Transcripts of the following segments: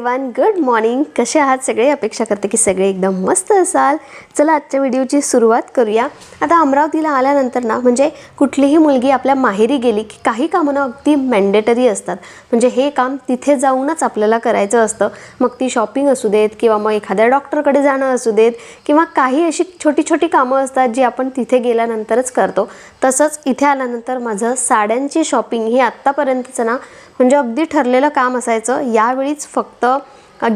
One good morning कसे आहात सगळे? अपेक्षा करते की सगळे एकदम मस्त असाल. चला आजच्या व्हिडिओची सुरुवात करूया. आता अमरावतीला आल्यानंतर ना म्हणजे कुठलीही मुलगी आपल्या माहेरी गेली की काही कामं ना अगदी मॅन्डेटरी असतात. म्हणजे हे काम तिथे जाऊनच आपल्याला करायचं असतं. मग ती शॉपिंग असू देत किंवा मग एखाद्या डॉक्टरकडे जाणं असू देत किंवा काही अशी छोटी छोटी कामं असतात जी आपण तिथे गेल्यानंतरच करतो. तसंच इथे आल्यानंतर माझं साड्यांची शॉपिंग ही आत्तापर्यंतचं ना म्हणजे अगदी ठरलेलं काम असायचं. यावेळीच फक्त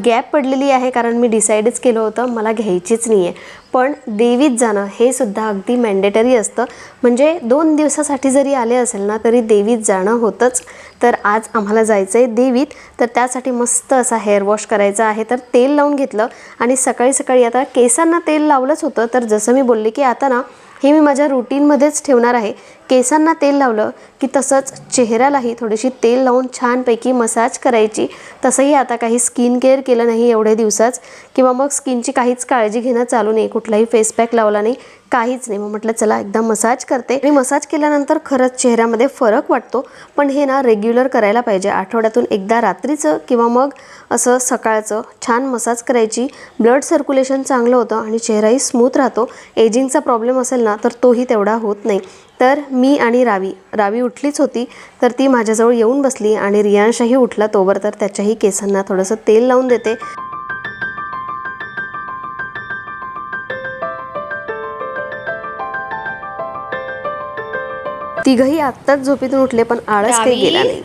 गॅप पडलेली आहे कारण मी डिसाईडच केलं होतं मला घ्यायचीच नाही आहे पण देवीत जाणं हे सुद्धा अगदी मॅन्डेटरी असतं. म्हणजे दोन दिवसासाठी जरी आले असेल ना तरी देवीत जाणं होतंच. तर आज आम्हाला जायचं आहे देवीत. तर त्यासाठी मस्त असा हेअर वॉश करायचा आहे. तर तेल लावून घेतलं आणि सकाळी सकाळी आता केसांना तेल लावलंच होतं. तर जसं मी बोलले की आता ना हे मी माझ्या रुटीनमध्येच ठेवणार आहे. केसांना तेल लावलं की तसंच चेहऱ्यालाही थोडीशी तेल लावून छानपैकी मसाज करायची. तसंही आता काही स्किन केअर केलं नाही एवढ्या दिवसाच किंवा मग स्किनची काहीच काळजी घेणं चालू नाही कुठलाही फेस पॅक लावला नाही काहीच नाही. मग म्हटलं चला एकदा मसाज करते. आणि मसाज केल्यानंतर खरंच चेहऱ्यामध्ये फरक वाटतो. पण हे ना रेग्युलर करायला पाहिजे. आठवड्यातून एकदा रात्रीचं किंवा मग असं सकाळचं छान मसाज करायची. ब्लड सर्क्युलेशन चांगलं होतं आणि चेहराही स्मूथ राहतो. एजिंगचा प्रॉब्लेम असेल ना तर तोही तेवढा होत नाही. तर मी आणि रावी रावी उठलीच होती तर ती माझ्याजवळ येऊन बसली आणि रियांशही उठला तोवर तर त्याच्याही केसांना थोडंसं तेल लावून देते. तिघही आत्ताच झोपेतून उठले पण आळस काही? गेला नाही.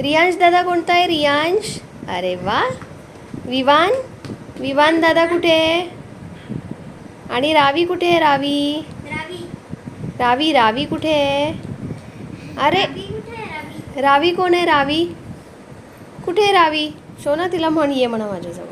रियांश दादा कोणता आहे? रियांश? अरे वा. विवान? विवान दादा कुठे? आहे आणि रावी कुठे आहे रावी? रावी रावी कुठे आहे? अरे रावी कोण आहे रावी? कुठे आहे रावी? शोना तिला म्हण ये म्हणा माझ्याजवळ?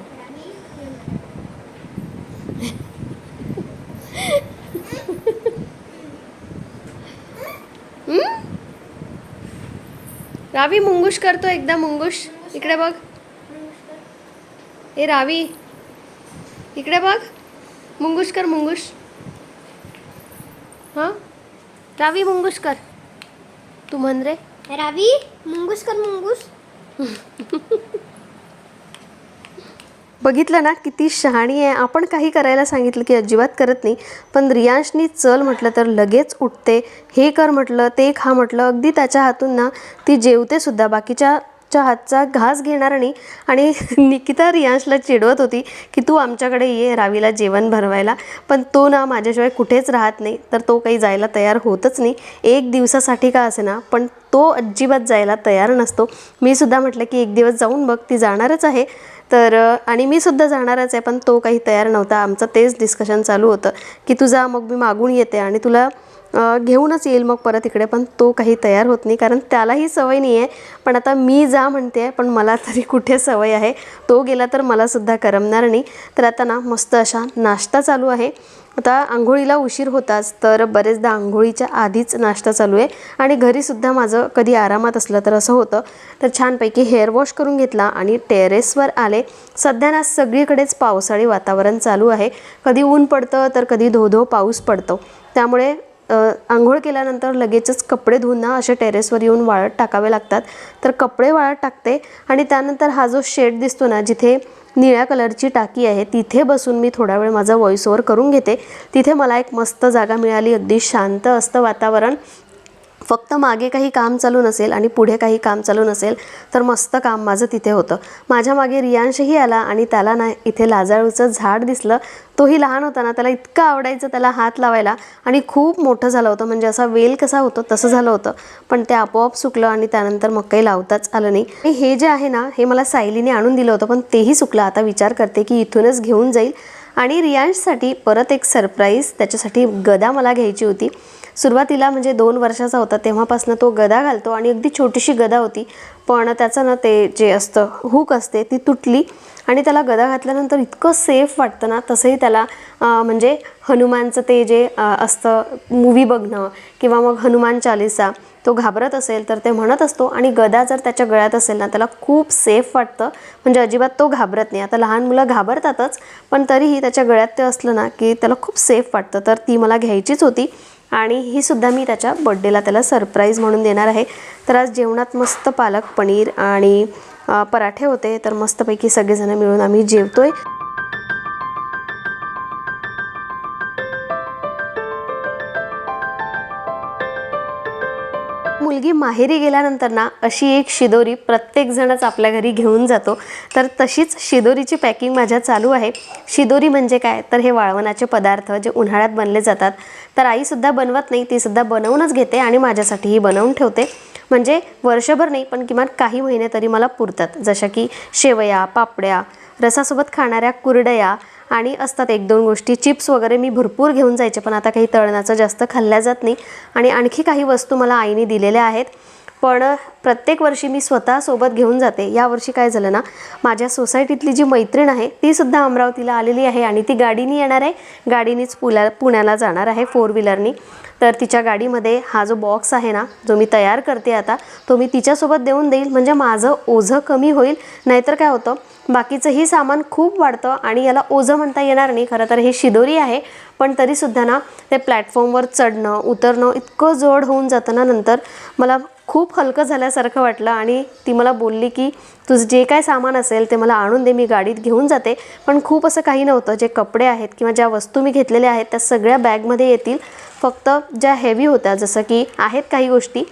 रावी मुंगुश करतो एकदा मुंगुश इकडे बघ. ए रावी. इकडे बघ. मुंगुश कर मुंगुश हां? रावी मुंगुश कर तू म्हण रे. रावी मुंगूस कर मुंगूस. बघितलं ना किती शहाणी आहे. आपण काही करायला सांगितलं की अजिबात करत नाही. पण रियांशनी चल म्हटलं तर लगेच उठते. हे कर म्हटलं ते खा म्हटलं. अगदी त्याच्या हातून ना ती जेवते सुद्धा बाकीच्या च्या हातचा घास घेणार नाही आणि निकिता रियांशला चिडवत होती की तू आमच्याकडे ये रावीला जेवण भरवायला. पण तो ना माझ्याशिवाय कुठेच राहत नाही. तर तो काही जायला तयार होतच नाही. एक दिवसासाठी का असे ना पण तो अजिबात जायला तयार नसतो. मी सुद्धा म्हटलं की एक दिवस जाऊन बघ ती जाणारच आहे. तर आणि मी सुद्धा जाणारच आहे पण तो काही तयार नव्हता. आमचं तेच डिस्कशन चालू होतं की तुझा मग मी मागून येते आणि तुला घेऊनच येईल मग परत इकडे पण तो काही तयार होत नाही. कारण त्यालाही सवय नाही आहे पण आता मी जा म्हणते आहे पण मला तरी कुठे सवय आहे? तो गेला तर मलासुद्धा करमणार नाही. तर आता ना मस्त अशा नाश्ता चालू आहे. आता आंघोळीला उशीर होताच तर बरेचदा आंघोळीच्या आधीच नाश्ता चालू आहे. आणि घरीसुद्धा माझं कधी आरामात असलं तर असं होतं. तर छानपैकी हेअर वॉश करून घेतला आणि टेरेसवर आले. सध्या ना सगळीकडेच पावसाळी वातावरण चालू आहे. कधी ऊन पडतं तर कधी धो धो पाऊस पडतो. त्यामुळे आंघोळ केल्यानंतर लगेचच कपडे धुवून ना असे टेरेसवर येऊन वाळत टाकावे लागतात. तर कपडे वाळत टाकते आणि त्यानंतर हा जो शेड दिसतो ना जिथे निळ्या कलरची टाकी आहे तिथे बसून मी थोडा वेळ माझा व्हॉइस ओव्हर करून घेते. तिथे मला एक मस्त जागा मिळाली अगदी शांत असतं वातावरण. फक्त मागे काही काम चालू नसेल आणि पुढे काही काम चालू नसेल तर मस्त काम माझं तिथे होतं. माझ्या मागे रियांशही आला आणि त्याला ना इथे लाजाळूचं झाड दिसलं. तोही लहान होता ना त्याला इतकं आवडायचं त्याला हात लावायला आणि खूप मोठं झालं होतं. म्हणजे असा वेल कसा होतो तसं झालं होतं. पण ते आपोआप सुकलं आणि त्यानंतर मग काही लावताच आलं नाही. आणि हे जे आहे ना हे मला सायलीने आणून दिलं होतं पण तेही सुकलं. आता विचार करते की इथूनच घेऊन जाईल. आणि रियांशसाठी परत एक सरप्राईज त्याच्यासाठी गदा मला घ्यायची होती. सुरुवातीला म्हणजे दोन वर्षाचा होता तेव्हापासून तो गदा घालतो आणि अगदी छोटीशी गदा होती. पण त्याचं ना ते जे असतं हुक असते ती तुटली आणि त्याला गदा घातल्यानंतर इतकं सेफ वाटतं ना तसंही त्याला म्हणजे हनुमानचं ते जे असतं मूवी बघणं किंवा मग हनुमान चालिसा तो घाबरत असेल तर ते म्हणत असतो आणि गदा जर त्याच्या गळ्यात असेल ना त्याला खूप सेफ वाटतं. म्हणजे अजिबात तो घाबरत नाही. आता लहान मुलं घाबरतातच पण तरीही त्याच्या गळ्यात ते असलं ना की त्याला खूप सेफ वाटतं. तर ती मला घ्यायचीच होती. आणि ही सुद्धा मी त्याच्या बड्डेला त्याला सरप्राईज म्हणून देणार आहे. तर आज जेवणात मस्त पालक पनीर आणि पराठे होते. तर मस्तपैकी सगळेजण मिळून आम्ही जेवतो आहे मुलगी माहेरी गेल्यानंतर ना अशी एक शिदोरी प्रत्येकजणच आपल्या घरी घेऊन जातो. तर तशीच शिदोरीची पॅकिंग माझ्या चालू आहे. शिदोरी म्हणजे काय? तर हे वाळवणाचे पदार्थ जे उन्हाळ्यात बनले जातात. तर आईसुद्धा बनवत नाही तीसुद्धा बनवूनच घेते आणि माझ्यासाठीही बनवून ठेवते. म्हणजे वर्षभर नाही पण किमान काही महिने तरी मला पुरतात. जशा की शेवया पापड्या रसासोबत खाणाऱ्या कुरडया आणि असतात एक दोन गोष्टी. चिप्स वगैरे मी भरपूर घेऊन जायचे पण आता काही तळणाचं जास्त खाल्ल्या जात नाही. आणि आणखी काही वस्तू मला आईने दिलेल्या आहेत. पण प्रत्येक वर्षी मी स्वतः सोबत घेऊन जाते. यावर्षी काय झालं ना माझ्या सोसायटीतली जी मैत्रीण आहे तीसुद्धा अमरावतीला आलेली आहे आणि ती गाडीनी येणार आहे. गाडीनीच पुल्या पुण्याला जाणार आहे फोर व्हीलरनी तर तिच्या गाडीमध्ये हा जो बॉक्स आहे ना जो मी तयार करते आता तो मी तिच्यासोबत देऊन देईल. म्हणजे माझं ओझं कमी होईल. नाहीतर काय होतं बाकीचंही सामान खूप वाढतं आणि याला ओझं म्हणता येणार नाही. खरं तर हे शिदोरी आहे. पण तरीसुद्धा ना ते प्लॅटफॉर्मवर चढणं उतरणं इतकं जड होऊन जातं ना नंतर. मला खूप हलकं झाल्यासारखं वाटलं आणि ती मला बोलली की तुझं जे काय सामान असेल ते मला आणून दे मी गाडीत घेऊन जाते. पण खूप असं काही नव्हतं. जे कपडे आहेत किंवा ज्या वस्तू मी घेतलेल्या आहेत त्या सगळ्या बॅगमध्ये येतील. फक्त ज्या हेवी होत्या जसं की आहेत काही गोष्टी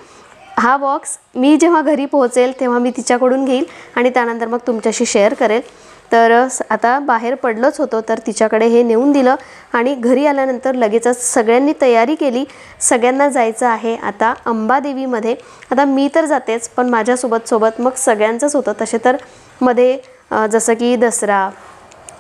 हा बॉक्स मी जेव्हा घरी पोहोचेल तेव्हा मी तिच्याकडून घेईल आणि त्यानंतर मग तुमच्याशी शेअर करेल. तर आता बाहेर पडलंच होतं तर तिच्याकडे हे नेऊन दिलं आणि घरी आल्यानंतर लगेचच सगळ्यांनी तयारी केली. सगळ्यांना जायचं आहे आता अंबादेवीमध्ये. आता मी तर जातेच पण माझ्यासोबत सोबत मग सगळ्यांचंच होतं. तसे तर मध्ये जसं की दसरा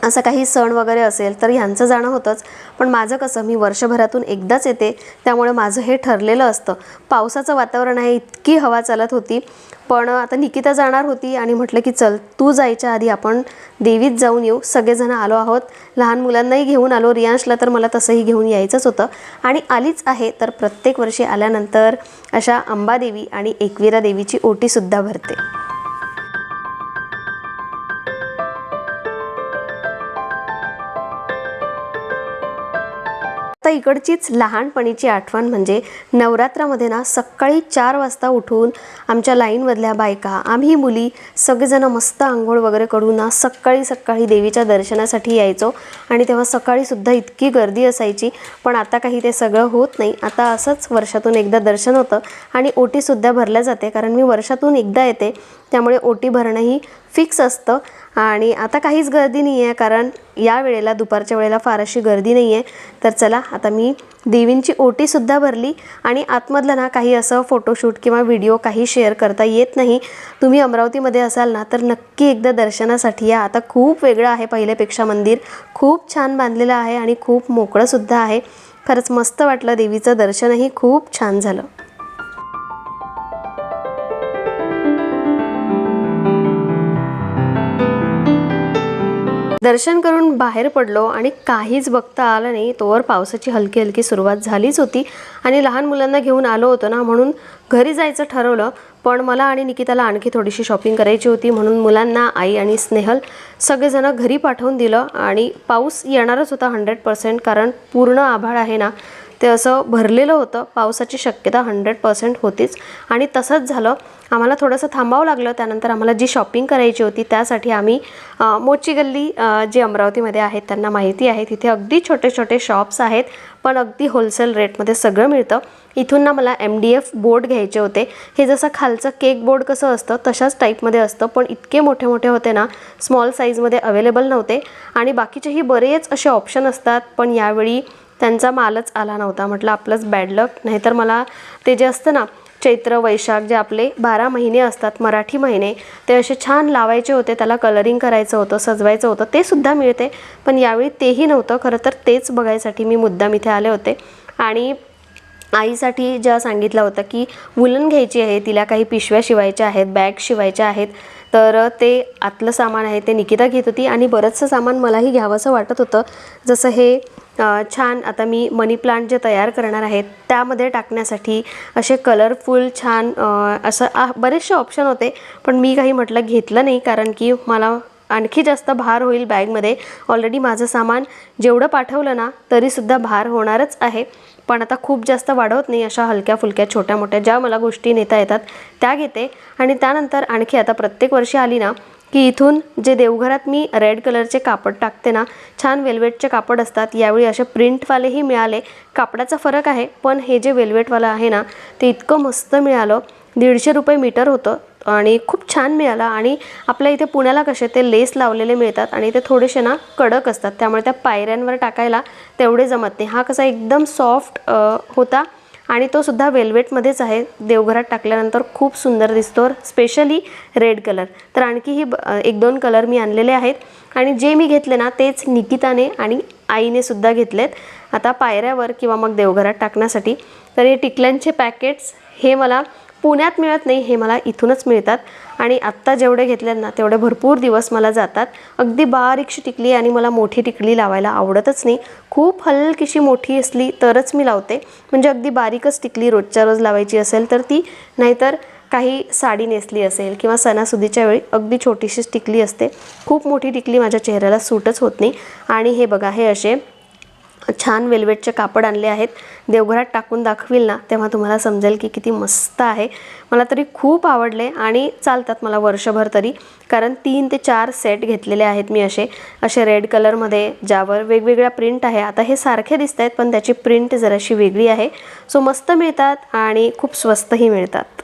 असं काही सण वगैरे असेल तर ह्यांचं जाणं होतंच. पण माझं कसं मी वर्षभरातून एकदाच येते त्यामुळे माझं हे ठरलेलं असतं. पावसाचं वातावरण आहे इतकी हवा चालत होती. पण आता निकिता जाणार होती आणि म्हटलं की चल तू जायच्या आधी आपण देवीत जाऊन येऊ. सगळेजण आलो आहोत. लहान मुलांनाही घेऊन आलो. रियांशला तर मला तसंही घेऊन यायचंच होतं. आणि आलीच आहे तर प्रत्येक वर्षी आल्यानंतर अशा अंबादेवी आणि एकविरा देवीची ओटीसुद्धा भरते. तर इकडचीच लहानपणीची आठवण म्हणजे नवरात्रामध्ये ना सकाळी चार वाजता उठून आमच्या लाईनमधल्या बायका आम्ही मुली सगळेजणं मस्त आंघोळ वगैरे करून ना सकाळी सकाळी देवीच्या दर्शनासाठी यायचो. आणि तेव्हा सकाळीसुद्धा इतकी गर्दी असायची पण आता काही ते सगळं होत नाही. आता असंच वर्षातून एकदा दर्शन होतं आणि ओटीसुद्धा भरल्या जाते कारण मी वर्षातून एकदा येते. त्यामुळे ओटी भरणंही फिक्स असतं. आणि आता काहीच गर्दी नाही आहे कारण या वेळेला दुपारच्या वेळेला फार अशी गर्दी नाही आहे. तर चला आता मी देवींची ओटीसुद्धा भरली आणि आतमधलं ना काही असं फोटोशूट किंवा व्हिडिओ काही शेअर करता येत नाही. तुम्ही अमरावतीमध्ये असाल ना तर नक्की एकदा दर्शनासाठी या. आता खूप वेगळं आहे पहिल्यापेक्षा मंदिर. खूप छान बांधलेलं आहे आणि खूप मोकळंसुद्धा आहे. खरंच मस्त वाटलं देवीचं दर्शनही. खूप छान झालं. दर्शन करून बाहेर पडलो आणि काहीच बघता आलं नाही. तोवर पावसाची हलकी हलकी सुरुवात झालीच होती आणि लहान मुलांना घेऊन आलो होतो ना म्हणून घरी जायचं ठरवलं. पण मला आणि निकिताला आणखी थोडीशी शॉपिंग करायची होती म्हणून मुलांना आई आणि स्नेहल सगळेजणं घरी पाठवून दिलं. आणि पाऊस येणारच होता हंड्रेड पर्सेंट कारण पूर्ण आभाळ आहे ना ते असं भरलेलं होतं. पावसाची शक्यता हंड्रेड पर्सेंट होतीच. आणि तसंच झालं. आम्हाला थोडंसं थांबावं लागलं. त्यानंतर आम्हाला जी शॉपिंग करायची होती त्यासाठी आम्ही मोची गल्ली जी अमरावतीमध्ये आहेत त्यांना माहिती आहे. तिथे अगदी छोटे छोटे शॉप्स आहेत. पण अगदी होलसेल रेटमध्ये सगळं मिळतं. इथून ना मला एम डी एफ बोर्ड घ्यायचे होते. हे जसं खालचं केक बोर्ड कसं असतं तशाच टाईपमध्ये असतं. पण इतके मोठे मोठे होते ना स्मॉल साईजमध्ये अवेलेबल नव्हते. आणि बाकीचेही बरेच असे ऑप्शन असतात. पण यावेळी त्यांचा मालच आला नव्हता. म्हटलं आपलंच बॅड लक नाहीतर मला ते जे असतं ना चैत्र वैशाख जे आपले बारा महिने असतात मराठी महिने ते असे छान लावायचे होते. त्याला कलरिंग करायचं होतं सजवायचं होतं. ते सुद्धा मिळते. पण यावेळी तेही नव्हतं. खरं तर तेच बघायसाठी मी मुद्दाम इथे आले होते. आणि आईसाठी ज्या सांगितलं होतं की वुलन घ्यायची आहे तिला काही पिशव्या शिवायच्या आहेत बॅग शिवायच्या आहेत. तर ते आतलं सामान आहे ते निकिता घेत होती. आणि बरंचसं सामान मलाही घ्यावंसं वाटत होतं. जसं हे छान आता मी मनी प्लांट जे तयार करणार आहेत त्यामध्ये टाकण्यासाठी असे कलरफुल छान असं बरेचसे ऑप्शन होते पण मी काही म्हटलं घेतलं नाही कारण की मला आणखी जास्त भार होईल बॅगमध्ये. ऑलरेडी माझं सामान जेवढं पाठवलं ना तरीसुद्धा भार होणारच आहे. पण आता खूप जास्त वाढवत नाही अशा हलक्या फुलक्या छोट्या मोठ्या ज्या मला गोष्टी नेता येतात त्या घेते. आणि त्यानंतर आणखी आता प्रत्येक वर्षी आली ना की इथून जे देवघरात मी रेड कलरचे कापड टाकते ना छान वेल्वेटचे कापड असतात. यावेळी असे प्रिंटवालेही मिळाले. कापडाचा फरक आहे पण हे जे वेल्वेटवालं आहे ना ते इतकं मस्त मिळालं. दीडशे रुपये मीटर होतं आणि खूप छान मिळालं. आणि आपल्या इथे पुण्याला कसे ते लेस लावलेले मिळतात आणि ते थोडेसे ना कडक असतात. त्यामुळे त्या पायऱ्यांवर टाकायला तेवढे जमत नाही. हा कसा एकदम सॉफ्ट होता. आणि तो सुद्धा वेल्वेटमध्येच आहे. देवघरात टाकल्यानंतर खूप सुंदर दिसतो. स्पेशली रेड कलर तर आणखीही ब- एक दोन कलर मी आणलेले आहेत. आणि जे मी घेतले ना तेच निकिताने आणि आईने सुद्धा घेतलेत. आता पायऱ्यावर किंवा मग देवघरात टाकण्यासाठी. तर हे टिकल्यांचे पॅकेट्स हे मला पुण्यात मिळत नाही हे मला इथूनच मिळतात. आणि आत्ता जेवढे घेतल्यात ना तेवढे भरपूर दिवस मला जातात. अगदी बारीकशी टिकली आणि मला मोठी टिकली लावायला आवडतच नाही. खूप हलकीशी मोठी असली तरच मी लावते. म्हणजे अगदी बारीकच टिकली रोजच्या रोज लावायची असेल तर ती नाहीतर काही साडी नेसली असेल किंवा सणासुदीच्या वेळी अगदी छोटीशीच टिकली असते. खूप मोठी टिकली माझ्या चेहऱ्याला सूटच होत नाही. आणि हे बघा हे असे छान वेल्वेटचे कापड आणले आहेत. देवघरात टाकून दाखवील ना तेव्हा तुम्हाला समजेल की किती मस्त आहे. मला तरी खूप आवडले आणि चालतात मला वर्षभर तरी कारण तीन ते चार सेट घेतलेले आहेत मी असे. असे रेड कलरमध्ये ज्यावर वेगवेगळ्या प्रिंट आहे. आता हे सारखे दिसत आहेत पण त्याची प्रिंट जराशी वेगळी आहे. सो मस्त मिळतात आणि खूप स्वस्तही मिळतात.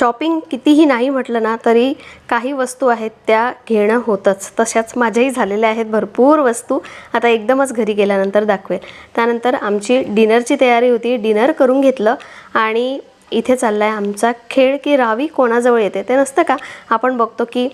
शॉपिंग कितीही नाही म्हटलं ना तरी काही वस्तू आहेत त्या घेणं होतंच. तशाच माझ्याही झालेल्या आहेत भरपूर वस्तू. आता एकदमच घरी गेल्यानंतर दाखवेल. त्यानंतर आमची डिनरची तयारी होती. डिनर करून घेतलं आणि इथे चालला आहे आमचा खेळ की रावी कोणाजवळ येते ते नसतं का? आपण बघतो की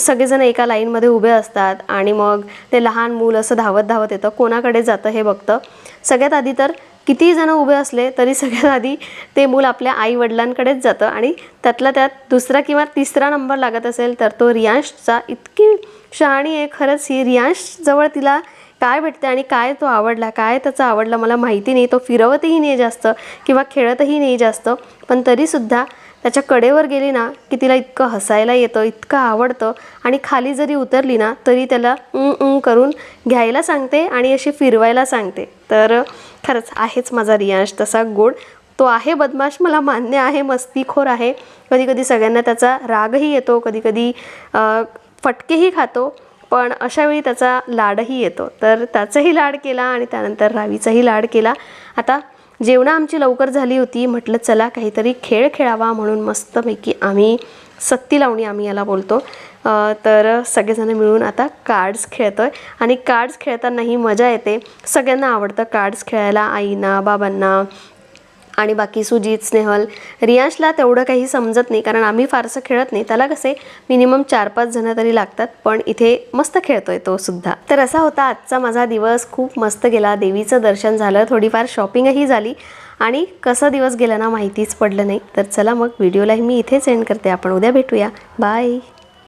सगळेजण एका लाईनमध्ये उभे असतात आणि मग ते लहान मूल असं धावत धावत येतं. कोणाकडे जातं हे बघतं. सगळ्यात आधी तर कितीही जणं उभे असले तरी सगळ्यात आधी ते मूल आपल्या आई वडिलांकडेच जातं आणि त्यातला त्यात दुसरा किंवा तिसरा नंबर लागत असेल तर तो रियांशचा. इतकी शहाणी आहे खरंच ही. रियांशजवळ तिला काय भेटते आणि काय तो आवडला काय त्याचा आवडला मला माहिती नाही. तो फिरवतही नाही जास्त किंवा खेळतही नाही जास्त. पण तरीसुद्धा त्याच्या कडेवर गेली ना की तिला इतकं हसायला येतं इतकं आवडतं आणि खाली जरी उतरली ना तरी त्याला उं उं करून घ्यायला सांगते आणि अशी फिरवायला सांगते. तर खरंच आहेच माझा रियांश तसा गोड तो आहे बदमाश मला मान्य आहे मस्तीखोर आहे. कधी कधी सगळ्यांना त्याचा रागही येतो कधी कधी फटकेही खातो पण अशावेळी त्याचा लाडही येतो. तर त्याचाही लाड केला आणि त्यानंतर रावीचाही लाड केला. आता जेवणं आमची लवकर झाली होती म्हटलं चला काहीतरी खेळ खेळावा म्हणून मस्तपैकी आम्ही सत्ती लावणी आम्ही याला बोलतो. तर सगळेजण मिळून आता कार्ड्स खेळतो आहे आणि कार्ड्स खेळतानाही मजा येते. सगळ्यांना आवडतं कार्ड्स खेळायला. आईना बाबांना आणि बाकी सुजित स्नेहल. रियांशला तेवढं काही समजत नाही कारण आम्ही फारसं खेळत नाही. त्याला कसे मिनिमम चार पाच जणं तरी लागतात पण इथे मस्त खेळतोय तो सुद्धा. तर असा होता आजचा माझा दिवस. खूप मस्त गेला. देवीचं दर्शन झालं. थोडीफार शॉपिंगही झाली. आणि कसा दिवस गेला ना माहितीच पडलं नाही. तर चला मग व्हिडिओलाही मी इथेच एंड करते. आपण उद्या भेटूया. बाय